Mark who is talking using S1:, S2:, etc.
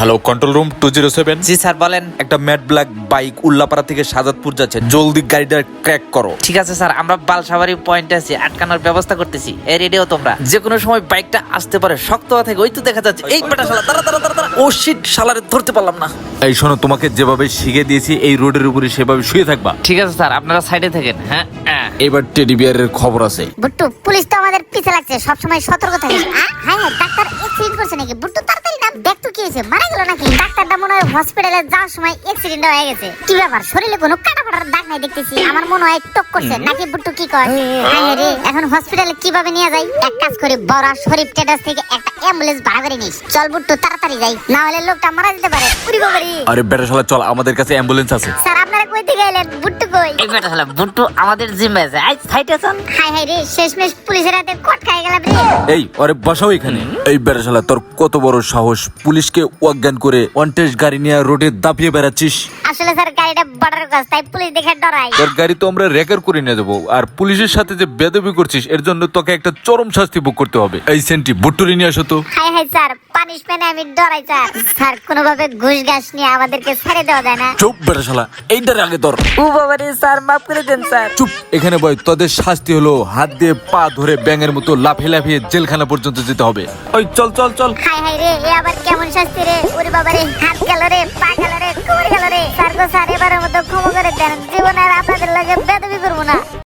S1: Hello control room two zero seven
S2: জি sir বলেন।
S1: একটা matte black bike Ullapara থেকে সাজাদপুর যাচ্ছে। জলদি গাড়িটা ক্র্যাক করো।
S2: ঠিক আছে স্যার আমরা বালসাবাড়ি পয়েন্টে আছি আটকানোর ব্যবস্থা করতেছি। এই রেডিও তোমরা। যে কোনো সময় বাইকটা আসতে পারে শক্ত হওয়া থেকে ওই তো দেখা যাচ্ছে। এই বেটা শালা তারা তারা তারা ও শিট শালারে ধরতে পারলাম না।
S1: এই শোনো তোমাকে যেভাবে শিখে দিয়েছি এই রোডের উপরে সেভাবে শুয়ে থাকবা।
S2: ঠিক আছে স্যার আপনারা সাইডে থাকেন হ্যাঁ? হ্যাঁ।
S1: এবার টেডি বিয়ারের খবর আছে।
S3: বুট্টু পুলিশ তো আমাদের পিছে লাগছে সবসময় সতর্ক থাকিস হ্যাঁ হ্যাঁ ডাক্তার অ্যাক্সিডেন্ট করছে নাকি? বুট্টু তাড়াতাড়ি নাম দেখ তো কি হয়েছে? মারা গেল নাকি? ডাক্তারটা মনে হয় হসপিটালে যাওয়ার সময় অ্যাক্সিডেন্ট হয়ে গেছে। কি ব্যাপার? শরীরে কোনো কাটা ফাটার দাগ নাই দেখতেছি। আমার মনে হয় টক করছে। নাকি বুট্টু কি কয়? হ্যাঁ রে এখন হসপিটালে কীভাবে নিয়ে যাই? এক কাজ করি বড় শরীফ টেটাস থেকে একটা অ্যাম্বুলেন্স ভাড়া করে নিস। চল বুট্টু তাড়াতাড়ি যাই। না হলে লোকটা মারা যেতে পারে।
S1: আরে বেটা শালা চল আমাদের কাছে অ্যাম্বুলেন্স আছে।
S3: স্যার আপনারা কই থেকে এলেন বুট্টু কই?
S2: এই বেটা শালা বুট্টু আমাদের জিম্মে আছে আই সাইডে আছেন
S3: হাই হাই রে শেষমেশ পুলিশের হাতে কট খাই গেলাম রে।
S1: এই আরে বসাও এখানে। এই বেটা শালা তোর কত বড় সাহস? পুলিশকে অজ্ঞান করে অনটেস্ট গাড়ি নিয়ে রোডে দাপিয়ে বেড়াচ্ছিস।
S3: আসলে স্যার গাড়িটা বর্ডার কাজ তাই পুলিশ দেখে ডরাই।
S1: তোর গাড়ি তো আমরা রেকার করে নিয়ে যাব। আর পুলিশের সাথে যে বেদবি করছিস এর জন্য তোকে একটা চরম শাস্তি ভোগ করতে হবে। এই সেন্টি বুট্টুরি নিয়ে আসো তো।
S3: হাই হাই স্যার পানিশমেন্ট আমি ডরাই স্যার। স্যার কোনোভাবে ঘুষ ঘাস নিয়ে আমাদেরকে ছেড়ে দেওয়া যায় না।
S1: চুপ বেটা শালা এইটার আগে তোর।
S2: ও বাবারে স্যার মাফ করে দেন স্যার।
S1: চুপ এখানে বয় তোদের শাস্তি হলো হাত দিয়ে পা ধরে ব্যাঙের মতো লাফিয়ে লাফিয়ে জেলখানা পর্যন্ত যেতে হবে। ওই চল চল চল।
S3: হাই হাই রে এ আবার কেমন শাস্তি রে? ওরে বাবা রে হাত গেল রে। গো স্যার এবারের মতো ক্ষমা করে দেন। জীবনে আর আপনাদের লাগে বেদবি করব না।